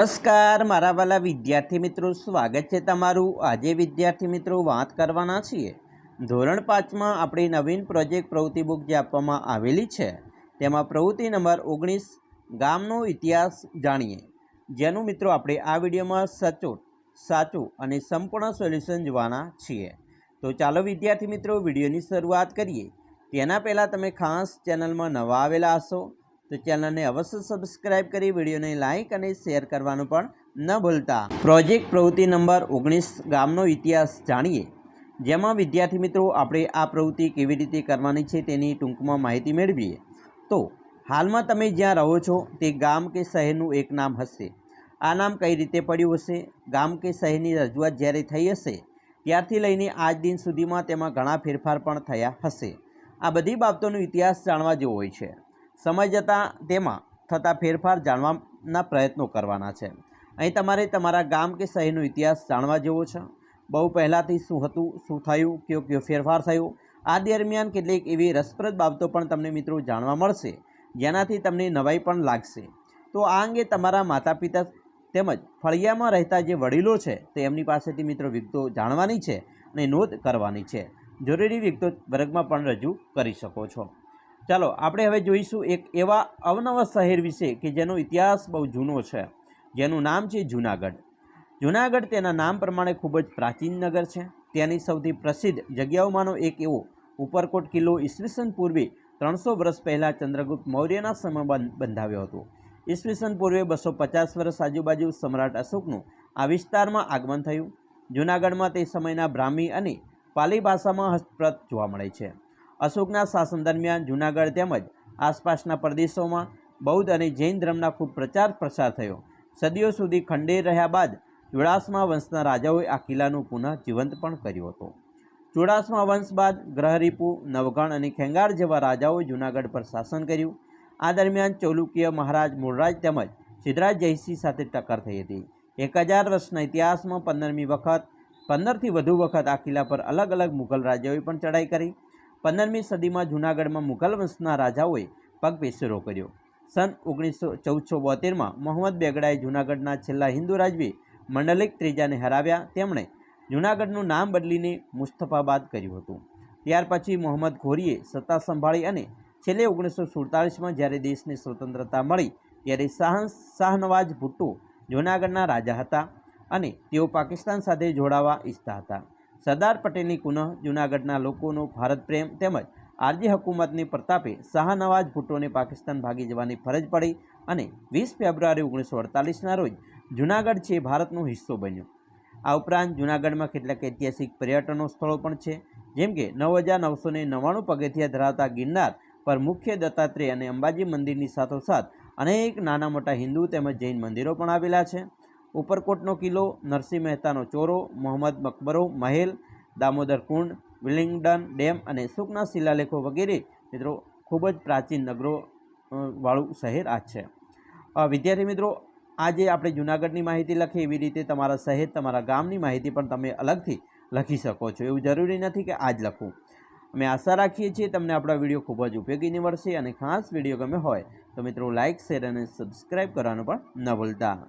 નમસ્કાર, મારા વાલા વિદ્યાર્થી મિત્રો, સ્વાગત છે તમારું. આજે વિદ્યાર્થી મિત્રો, વાત કરવાના છીએ. ધોરણ પાંચમાં આપણી નવીન પ્રોજેક્ટ પ્રવૃત્તિ બુક જે આપવામાં આવેલી છે, તેમાં પ્રવૃત્તિ નંબર ઓગણીસ, ગામનો ઇતિહાસ જાણીએ. જેનું મિત્રો, આપણે આ વિડીયોમાં સચોટ, સાચું અને સંપૂર્ણ સોલ્યુશન જોવાના છીએ. તો ચાલો વિદ્યાર્થી મિત્રો, વિડીયોની શરૂઆત કરીએ. તેના પહેલાં તમે ખાસ ચેનલમાં નવા આવેલા હશો. તો ચેનલને અવશ્ય સબસ્ક્રાઇબ કરી, વિડીયોને લાઇક અને શેર કરવાનું પણ ન ભૂલતા. પ્રોજેક્ટ પ્રવૃત્તિ નંબર ઓગણીસ ગામનો ઇતિહાસ જાણીએ. જેમાં વિદ્યાર્થી મિત્રો, આપણે આ પ્રવૃત્તિ કેવી રીતે કરવાની છે તેની ટૂંકમાં માહિતી મેળવીએ. તો, હાલમાં તમે જ્યાં રહો છો, તે ગામ કે શહેરનું એક નામ હશે. આ નામ કઈ રીતે પડ્યું હશે? ગામ કે શહેરની રજૂઆત જ્યારે થઈ હશે, ત્યારથી લઈને આજ દિન સુધીમાં તેમાં ઘણા ફેરફાર પણ થયા હશે. આ બધી બાબતોનો ઇતિહાસ જાણવા જેવો હોય છે. સમય જતાં તેમાં થતા ફેરફાર જાણવાના પ્રયત્નો કરવાના છે. અહીં તમારે તમારા ગામ કે શહેરનો ઇતિહાસ જાણવા જેવો છે. બહુ પહેલાંથી શું હતું, શું થયું, કયો કયો ફેરફાર થયો, આ દરમિયાન કેટલીક એવી રસપ્રદ બાબતો પણ તમને મિત્રો જાણવા મળશે. જેનાથી તમને નવાઈ પણ લાગશે. તો આ અંગે તમારા માતા પિતા તેમજ ફળિયામાં રહેતા જે વડીલો છે, તે એમની પાસેથી મિત્રો વિગતો જાણવાની છે અને નોંધ કરવાની છે. જરૂરી વિગતો વર્ગમાં પણ રજૂ કરી શકો છો. ચાલો, આપણે હવે જોઈશું એક એવા અવનવા શહેર વિશે કે જેનો ઇતિહાસ બહુ જૂનો છે. જેનું નામ છે જૂનાગઢ. જૂનાગઢ તેના નામ પ્રમાણે ખૂબ જ પ્રાચીન નગર છે. ત્યાંની સૌથી પ્રસિદ્ધ જગ્યાઓમાંનો એક એવો ઉપરકોટ કિલ્લો ઈસવીસન પૂર્વે ત્રણસો વર્ષ પહેલાં ચંદ્રગુપ્ત મૌર્યના સમયમાં બંધાવ્યો હતો. ઈસવીસન પૂર્વે બસો પચાસ વર્ષ આજુબાજુ સમ્રાટ અશોકનું આ વિસ્તારમાં આગમન થયું. જૂનાગઢમાં તે સમયના બ્રાહ્મી અને પાલી ભાષામાં હસ્તપ્રત જોવા મળે છે. અશોકના શાસન દરમિયાન જૂનાગઢ તેમજ આસપાસના પ્રદેશોમાં બૌદ્ધ અને જૈન ધર્મના ખૂબ પ્રચાર પ્રસાર થયો. સદીઓ સુધી ખંડેર રહ્યા બાદ ચુડાસમા વંશના રાજાઓએ આ કિલ્લાનું પુનઃ જીવંત પણ કર્યો હતો. ચુડાસમા વંશ બાદ ગ્રહરીપુ, નવગણ અને ખેંગાર જેવા રાજાઓએ જૂનાગઢ પર શાસન કર્યું. આ દરમિયાન ચૌલુકીય મહારાજ મૂળરાજ તેમજ સિદ્ધરાજ જયસિંહ સાથે ટક્કર થઈ હતી. એક હજાર વર્ષના ઇતિહાસમાં પંદરમી વખત, પંદરથી વધુ વખત આ કિલ્લા પર અલગ અલગ મુઘલ રાજાઓએ પણ ચડાઈ કરી. પંદરમી સદીમાં જૂનાગઢમાં મુઘલ વંશના રાજાઓએ પગ પેસરો કર્યો. સન ઓગણીસો ચૌદસો બોતેરમાં મોહમ્મદ બેગડાએ જૂનાગઢના છેલ્લા હિન્દુ રાજવી મંડલિક ત્રીજાને હરાવ્યા. તેમણે જૂનાગઢનું નામ બદલીને મુસ્તફાબાદ કર્યું હતું. ત્યાર પછી મોહમ્મદ ઘોરીએ સત્તા સંભાળી અને છેલ્લે ઓગણીસો સુડતાલીસમાં જ્યારે દેશને સ્વતંત્રતા મળી ત્યારે શાહ શાહનવાજ ભુટ્ટો જૂનાગઢના રાજા હતા અને તેઓ પાકિસ્તાન સાથે જોડાવા ઈચ્છતા હતા. સરદાર પટેલની પુનઃ જૂનાગઢના લોકોનો ભારત પ્રેમ તેમજ આરજી હકુમતની પ્રતાપે શાહનવાજ ભુટ્ટોને પાકિસ્તાન ભાગી જવાની ફરજ પડી અને વીસ ફેબ્રુઆરી ઓગણીસો અડતાલીસના રોજ જૂનાગઢ છે ભારતનો હિસ્સો બન્યો. આ ઉપરાંત જૂનાગઢમાં કેટલાક ઐતિહાસિક પર્યટનો સ્થળો પણ છે, જેમ કે નવ હજાર નવસો ને નવ્વાણું પગથિયા ધરાવતા ગિરનાર પર મુખ્ય દત્તાત્રેય અને અંબાજી મંદિરની સાથોસાથ અનેક નાના મોટા હિન્દુ તેમજ જૈન મંદિરો પણ આવેલા છે. ઉપરકોટનો કિલ્લો, નરસિંહ મહેતાનો ચોરો, મોહમ્મદ મકબરો, મહેલ, દામોદર કુંડ, વિલિંગડન ડેમ અને સુખના શિલાલેખો વગેરે. મિત્રો, ખૂબ જ પ્રાચીન નગરો વાળું શહેર આ છે. વિદ્યાર્થી મિત્રો, આજે આપણે જૂનાગઢની માહિતી લખી. એવી રીતે તમારા શહેર, તમારા ગામની માહિતી પણ તમે અલગથી લખી શકો છો. એવું જરૂરી નથી કે આજ લખવું અમે આશા રાખીએ છીએ તમને આપણા વીડિયો ખૂબ જ ઉપયોગી નીવડશે અને ખાસ વીડિયો ગમે હોય તો મિત્રો લાઇક શેર અને સબસ્ક્રાઈબ કરવાનું પણ ન ભૂલતા.